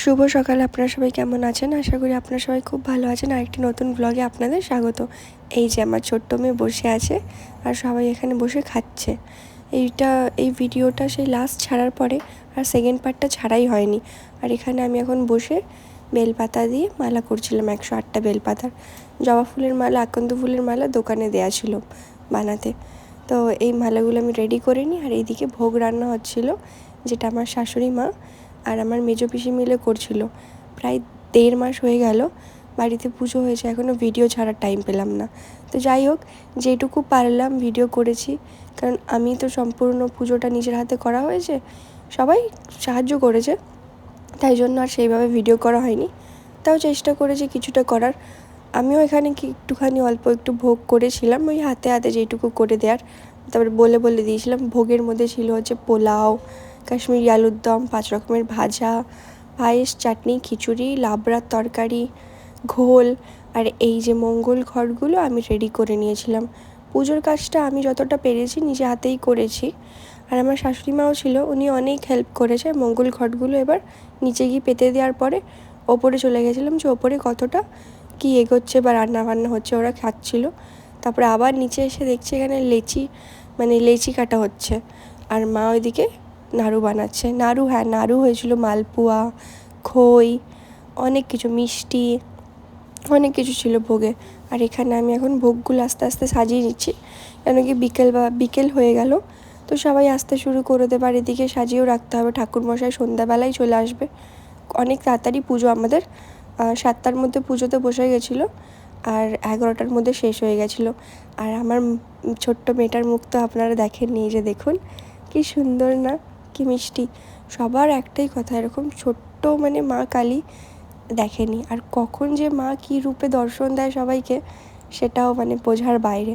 শুভ সকাল, আপনারা সবাই কেমন আছেন? আশা করি আপনারা সবাই খুব ভালো আছেন। আর একটি নতুন ব্লগে আপনাদের স্বাগত। এই যে আমার ছোট্ট মেয়ে বসে আছে আর সবাই এখানে বসে খাচ্ছে। এইটা, এই ভিডিওটা সেই লাস্ট ছাড়ার পরে আর সেকেন্ড পার্টটা ছাড়াই হয়নি। আর এখানে আমি এখন বসে বেলপাতা দিয়ে মালা করছিলাম, একশো আটটা বেলপাতার। জবা ফুলের মালা, আকন্দ ফুলের মালা দোকানে দেয়া ছিল বানাতে। তো এই মালাগুলো আমি রেডি করে নিই আর এইদিকে ভোগ রান্না হচ্ছিল, যেটা আমার শাশুড়ি মা আর আমার মেজো পিসি মিলে করছিল। প্রায় দেড় মাস হয়ে গেল, বাড়িতে পুজো হয়েছে এখনও ভিডিও ছাড়ার টাইম পেলাম না। তো যাই হোক, যেটুকু পারলাম ভিডিও করেছি, কারণ আমি তো সম্পূর্ণ পুজোটা নিজের হাতে করা হয়েছে, সবাই সাহায্য করেছে, তাই জন্য আর সেইভাবে ভিডিও করা হয়নি। তাও চেষ্টা করেছি কিছুটা করার, আমিও এখানে কি একটুখানি অল্প একটু ভোগ করেছিলাম, ওই হাতে হাতে যেটুকু করে দেওয়ার তারপরে বলে বলে দিয়েছিলাম, ভোগের মধ্যে ছিল হচ্ছে পোলাও কাশ্মীরি আলুর দম, পাঁচ রকমের ভাজা, পায়েস, চাটনি, খিচুড়ি লাবড়ার তরকারি, ঘোল আর এই যে মঙ্গল ঘরগুলো আমি রেডি করে নিয়েছিলাম। পুজোর কাজটা আমি যতটা পেরেছি নিজে হাতেই করেছি। আর আমার শাশুড়ি মাও ছিল, উনি অনেক হেল্প করেছে মঙ্গল ঘটগুলো এবার নিচে গিয়ে পেতে দেওয়ার পরে ওপরে চলে গেছিলাম যে ওপরে কতটা কী এগোচ্ছে বা রান্না বান্না হচ্ছে ওরা খাচ্ছিল। তারপরে আবার নিচে এসে দেখছি এখানে লেচি মানে লেচি কাটা হচ্ছে। আর মা ওইদিকে নাড়ু বানাচ্ছে। নাড়ু হ্যাঁ নাড়ু হয়েছিল মালপোয়া, খই, অনেক কিছু, মিষ্টি, অনেক কিছু ছিল ভোগে। আর এখানে আমি এখন ভোগগুলো আস্তে আস্তে সাজিয়ে নিচ্ছি, কেন কি বিকেল বা, বিকেল হয়ে গেল। তো সবাই আসতে শুরু করে দেবে, আর এদিকে সাজিয়েও রাখতে হবে। ঠাকুরমশাই সন্ধ্যাবেলায় চলে আসবে। অনেক তাড়াতাড়ি পুজো আমাদের। সাতটার মধ্যে পুজোতে বসে গেছিল, আর এগারোটার মধ্যে শেষ হয়ে গেছিল। আর আমার ছোট্ট মেয়েটার মুখ তো আপনারা দেখেননি যে দেখুন, কি সুন্দর না? কি মিষ্টি। সবার একটাই কথা, এরকম ছোট্ট মানে মা কালী দেখেনি। আর কখন যে মা কী রূপে দর্শন দেয় সবাইকে, সেটাও মানে বোঝার বাইরে।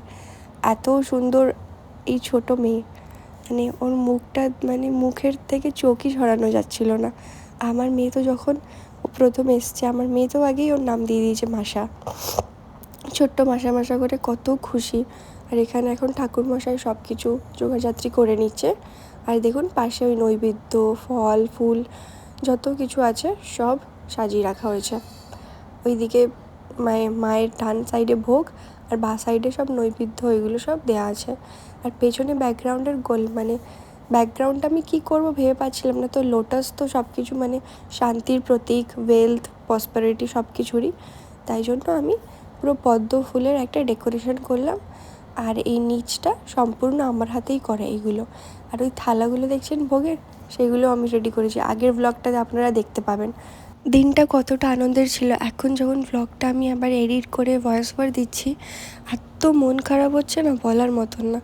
এত সুন্দর এই ছোট মেয়ে মানে ওর মুখটা মানে মুখের থেকে চোখই সরানো যাচ্ছিল না। আমার মেয়ে তো যখন ও প্রথম এসছে, আমার মেয়ে তো আগেই ওর নাম দিয়ে দিয়েছে মাসা। ছোট্ট মাসা মাসা করে কত খুশি। আর এখানে এখন ঠাকুরমশাই সব কিছু যোগাযাত্রী করে নিচ্ছে। আর দেখুন, পাশে ওই নৈবেদ্য, ফল, ফুল, যত কিছু আছে, সব সাজিয়ে রাখা হয়েছে। ওইদিকে মায়ের মায়ের ডান সাইডে ভোগ, আর বা সাইডে সব নৈবেদ্য ওইগুলো সব দেওয়া আছে। আর পেছনে ব্যাকগ্রাউন্ডের গোল মানে ব্যাকগ্রাউন্ডটা আমি কী করব ভেবে পাচ্ছিলাম না, তো লোটাস তো সব কিছু মানে শান্তির প্রতীক ওয়েলথ প্রসপারিটি সব কিছুরই তাই জন্য আমি পুরো পদ্ম ফুলের একটা ডেকোরেশন করলাম। আর এই নিচটা সম্পূর্ণ আমার হাতেই করা এইগুলো। আর ওই থালাগুলো দেখছেন ভোগের? সেগুলো আমি রেডি করেছি। আগের ব্লগটাতে আপনারা দেখতে পাবেন। দিনটা কতটা আনন্দের ছিল। এখন যখন ব্লগটা আমি আবার এডিট করে ভয়েস ওভার দিচ্ছি, এত মন খারাপ হচ্ছে না বলার মতন না।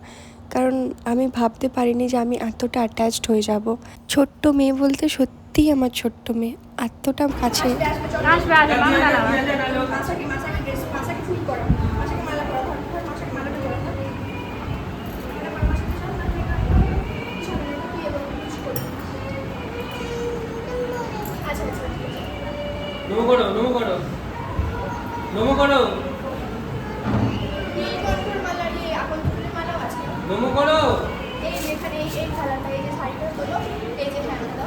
কারণ আমি ভাবতে পারিনি যে আমি এতটা অ্যাটাচড হয়ে যাব। ছোট্ট মেয়ে বলতে সত্যিই আমার ছোট্ট মেয়ে। এতটা কাছে করো। মোমো করো। এই যেখানে এই এই খেলাটা এই যে শাড়িটা তোলো এই যে খেলাটা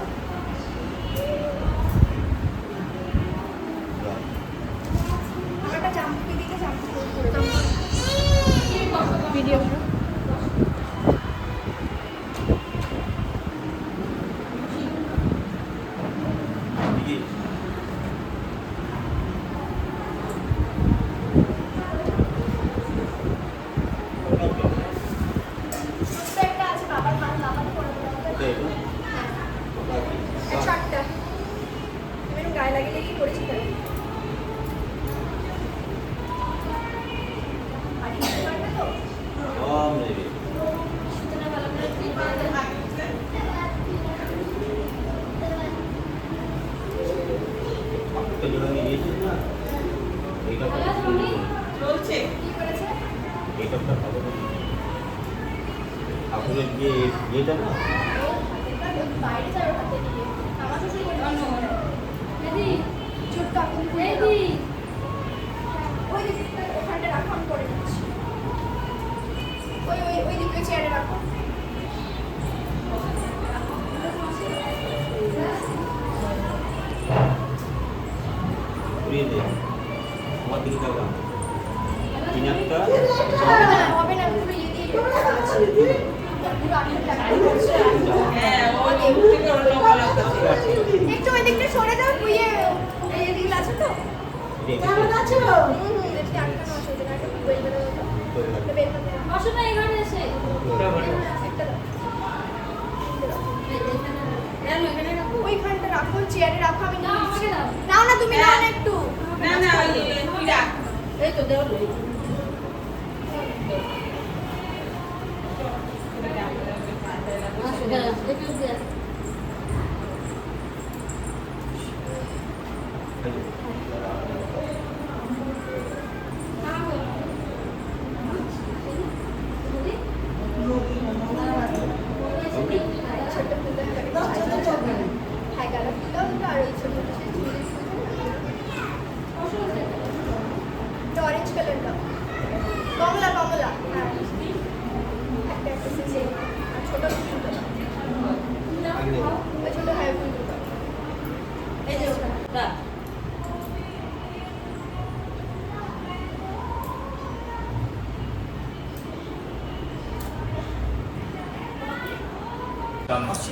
ভিডিও একটা আছে বাবার মা বাবার করে দাও একশো আটটা তুমি এরকম গায়ে লাগিয়ে লাগিয়ে করেছি কেন বাড়ি যেতে পারবে তো? সুতরাং ভালো করে ঠিক বানাতে পারবে। চলছে কি করেছে? ঠাকুরের যে ইয়েটা না এবার বাইরে যাও হাতে নিয়ে। আমার শ্বশুর বাড়ি ছোট্ট আপন ফুলে না? ওই ওই ওই দিকে চেয়ারে রাখো সরিয়ে দে আমার দিকে যাব তিন একটা হ্যাঁ, হবে না পুরো ইয়ে দিয়ে পুরো আঠেরো টাকা একটু ওই দিকটা সরে দাও তুই এই এদিকে আছে তো কেমন আছো হুম দেখি আটটা নশো টাকা একটা বই বেরো একটা বের করে দাও। অসুবিধা এখানে এসে। একটা দাও। কেন এখানে রাখো। ওইখানটা রাখো চেয়ারে রাখো আমি না, না তুমি না একটু। না এই তো দেও। ছোট ফুল হ্যাঁ গালা ফুল আর ওই ছোট অরেঞ্জ কালার দাও কমলা কমলা হ্যাঁ একটা একটা সিসে আর ছোট ফুল দাও ওই ছোট হ্যাঁ ফুল দাও এই যে রাখ নমস্তে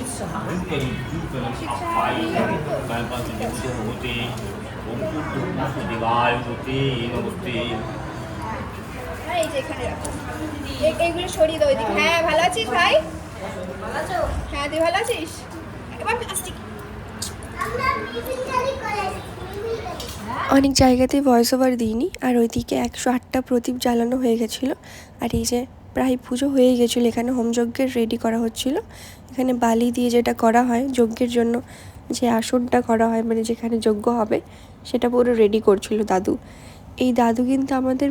আর এই যে এখানে রাখো এইগুলো সরিয়ে দাও ওইদিকে হ্যাঁ ভালো আছিস ভাই ভালো আছো হ্যাঁ তুই ভালো আছিস এবার প্লাস্টিক অনেক জায়গাতেই ভয়েস ওভার দিইনি। আর ওইদিকে একশো আটটা প্রদীপ জ্বালানো হয়ে গেছিল। আর এই যে প্রায় পুজো হয়ে গেছিল, এখানে হোমযজ্ঞের রেডি করা হচ্ছিল। এখানে বালি দিয়ে যেটা করা হয়, যজ্ঞের জন্য যে আসনটা করা হয় মানে যেখানে যজ্ঞ হবে, সেটা পুরো রেডি করছিল দাদু। এই দাদু কিন্তু আমাদের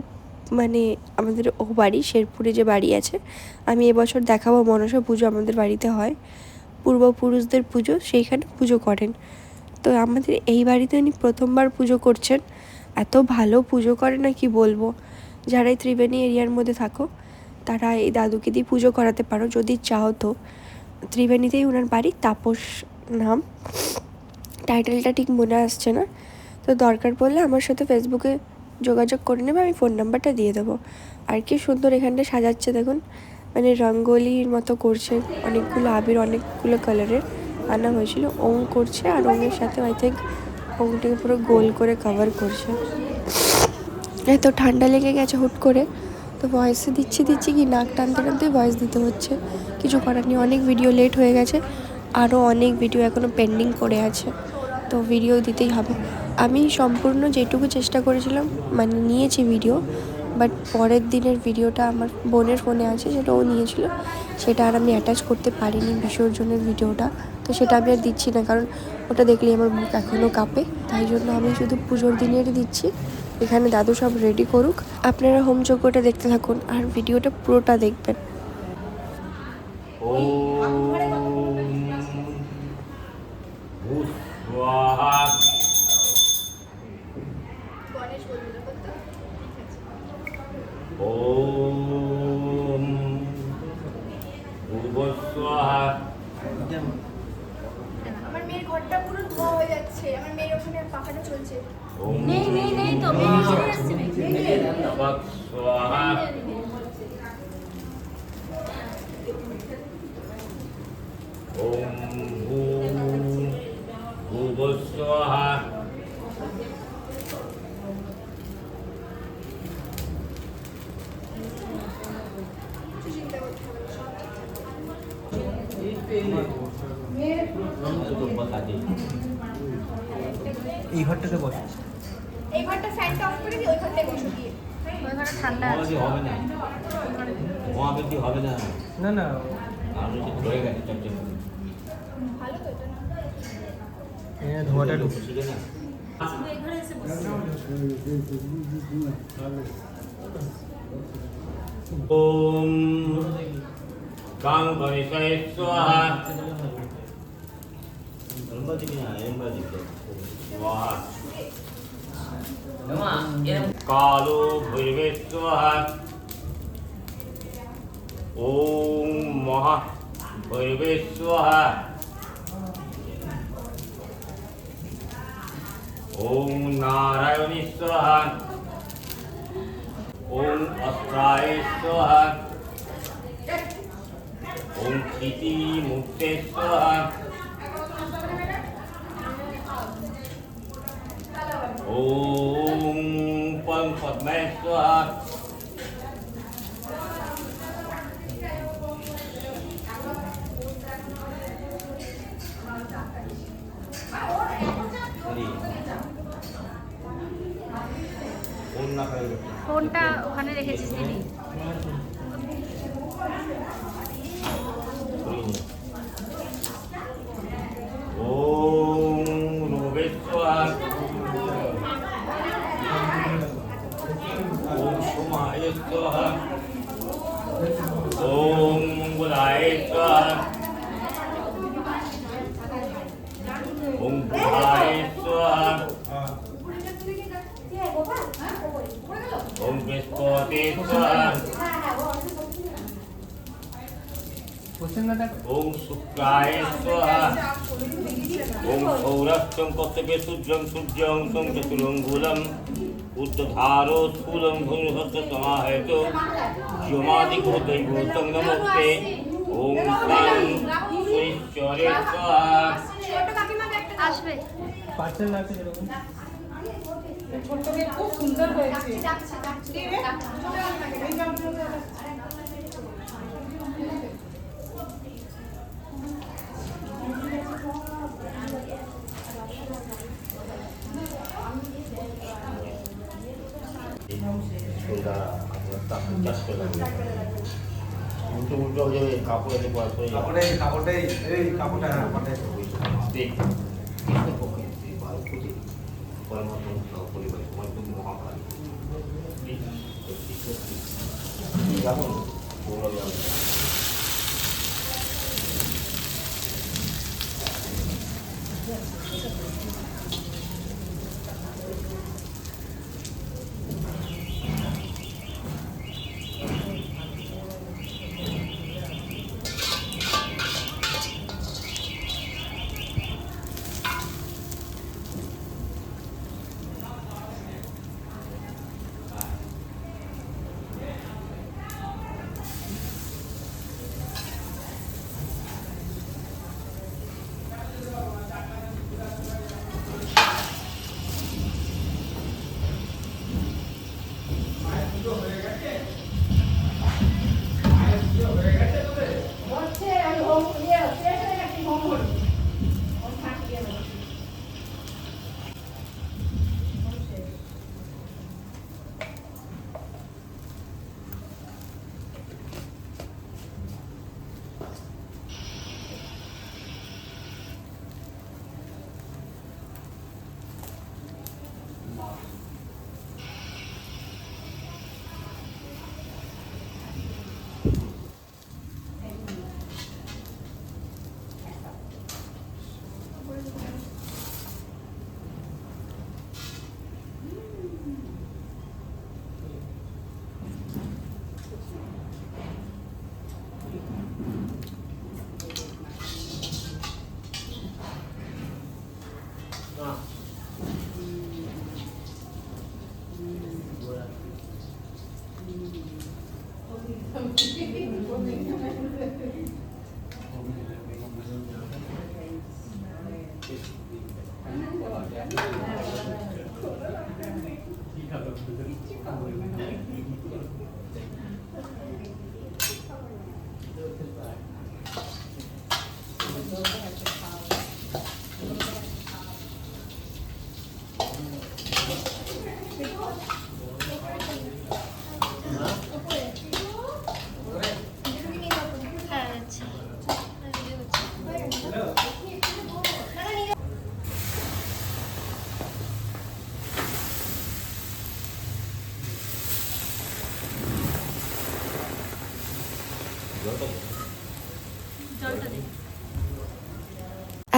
মানে আমাদের ও বাড়ি, শেরপুরে যে বাড়ি আছে, আমি এবছর দেখাবো মনসা পুজো আমাদের বাড়িতে হয়। পূর্বপুরুষদের পুজো, সেইখানে পুজো করেন। তো আমাদের এই বাড়িতে উনি প্রথমবার পুজো করছেন। এত ভালো পুজো করে না কি বলব? যারাই ত্রিবেণী এরিয়ার মধ্যে থাকো তারা এই দাদুকে দিয়ে পুজো করাতে পারো। যদি চাও তো। ত্রিবেণীতেই ওনার বাড়ি, তাপস নাম। টাইটেলটা ঠিক মনে আসছে না। তো দরকার পড়লে আমার সাথে ফেসবুকে যোগাযোগ করে নেবে, আমি ফোন নাম্বারটা দিয়ে দেবো। আর কি সুন্দর এখানটা সাজাচ্ছে দেখুন। মানে রঙ্গোলির মতো করছে। অনেকগুলো আবির, অনেকগুলো কালারের আনা হয়েছিল। ওং করছে আর ওঙের সাথে আই থিঙ্ক ওংটাকে পুরো গোল করে কভার করছে। এত ঠান্ডা লেগে গেছে হুট করে। তো ভয়েসে দিচ্ছি দিচ্ছি কি? নাক টানতে টানতে ভয়েস দিতে হচ্ছে। কিছু করার নেই, অনেক ভিডিও লেট হয়ে গেছে। আরও অনেক ভিডিও এখনও পেন্ডিং করে আছে। তো ভিডিও দিতেই হবে। আমি সম্পূর্ণ যেটুকু চেষ্টা করেছিলাম মানে নিয়েছি ভিডিও বাট পরের দিনের ভিডিওটা আমার বোনের ফোনে আছে, সেটা ও নিয়েছিল। সেটা আর আমি অ্যাটাচ করতে পারিনি বিসর্জনের ভিডিওটা তো সেটা আমি আর দিচ্ছি না, কারণ ওটা দেখলেই আমার মুখ এখনও কাঁপে। তাই জন্য আমি শুধু পুজোর দিনেরই দিচ্ছি। এখানে দাদু সব রেডি করুক। আপনারা হোম যজ্ঞটা দেখতে থাকুন আর ভিডিওটা পুরোটা দেখবেন ভূস্বাহা গণেশ বলব দেখো তো ঠিক আছে ওম ভূবস্বাহা আমার মেয়ের ঘরটা পুরো ধোয়া হয়ে যাচ্ছে। আমার মেয়ের ওখানে পাখাটা চলছে। নেই নেই নেই তো মেয়ে চলে আসছে নাকি তৎস্বাহা এই ঘরটাতে বসে। এই ঘরটা ফ্যানটা অফ করে দিই ওই ঘরটায় বসে দিয়ে ওই ঘরে ঠান্ডা আছে। হবে না? হবে না? না না। আমি হয়ে গেছে চলছে ভালো তো এটা। না এখানে ধোঁয়াটা ঢুকে। খুশি না এই ঘরে এসে বসে ওম কাং গণেশায় স্বাহা এমবাদি না এমবাদি স্বাহা কালো ভৈরবে স্বাহা ওম মহা ভৈরবে স্বাহা ওম নারায়ণী স্বাহা ওম স্বাহা ওম না খাই ফোনটা ওখানে রেখেছিস দিদি ওম রোগেশ্বর ওম সোমায়েশ্বর ওম মঙ্গলায়েশ্বর ওম বুধায়েশ্বর ওম ওম শুক্রায় স্বাহা ওম সৌরষ্টম কর্তব্যে সূর্যং সূর্যং সং চতুরঙ্গুলম উত্তধারো স্থূলং ধনুহস্ত সমাহয়ত যমাদিভূতৈভূতং নমস্তে ওম সাং। আসবে পার্সেল লাগছে যেরকম ছোট্ট মেয়ে খুব সুন্দর হয়েছে উল্টো উল্টো কাপড় কাপড়ে কাপড়টাই এই কাপড়টা হ্যাঁ কাপড়টাই দেখ কৃষ্ণপক্ষে শ্রী বালকুটি পরমাত্ম পরিবারের সময় তুমি মহাকাল যেমন Thank you.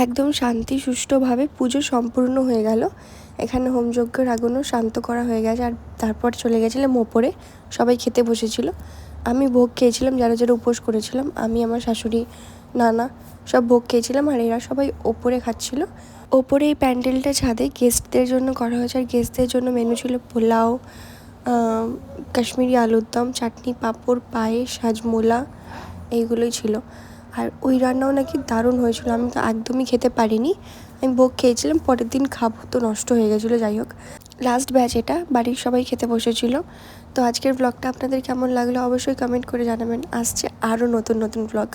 একদম শান্তি, সুষ্ঠুভাবে পুজো সম্পূর্ণ হয়ে গেল। এখানে হোমযজ্ঞের আগুনও শান্ত করা হয়ে গেছে আর তারপর চলে গেছিলাম ওপরে। সবাই খেতে বসেছিল। আমি ভোগ খেয়েছিলাম, যারা যারা উপোস করেছিলাম, আমি, আমার শাশুড়ি, নানা, সব ভোগ খেয়েছিলাম আর এরা সবাই ওপরে খাচ্ছিল। ওপরে এই প্যান্ডেলটা ছাদে গেস্টদের জন্য করা হয়েছে। আর গেস্টদের জন্য মেনু ছিল পোলাও কাশ্মীরি আলুর দম চাটনি, পাঁপড়, পায়েস, হাজমোলা, এইগুলোই ছিল। আর ওই রান্নাও নাকি দারুণ হয়েছিল। আমি তো একদমই খেতে পারিনি। আমি ভোগ খেয়েছিলাম, পরের দিন খাব, তো নষ্ট হয়ে গেছিল, যাই হোক। লাস্ট ব্যাচ এটা, বাড়ির সবাই খেতে বসেছিল। তো আজকের ব্লগটা আপনাদের কেমন লাগল অবশ্যই কমেন্ট করে জানাবেন। আসছে আরও নতুন নতুন ব্লগ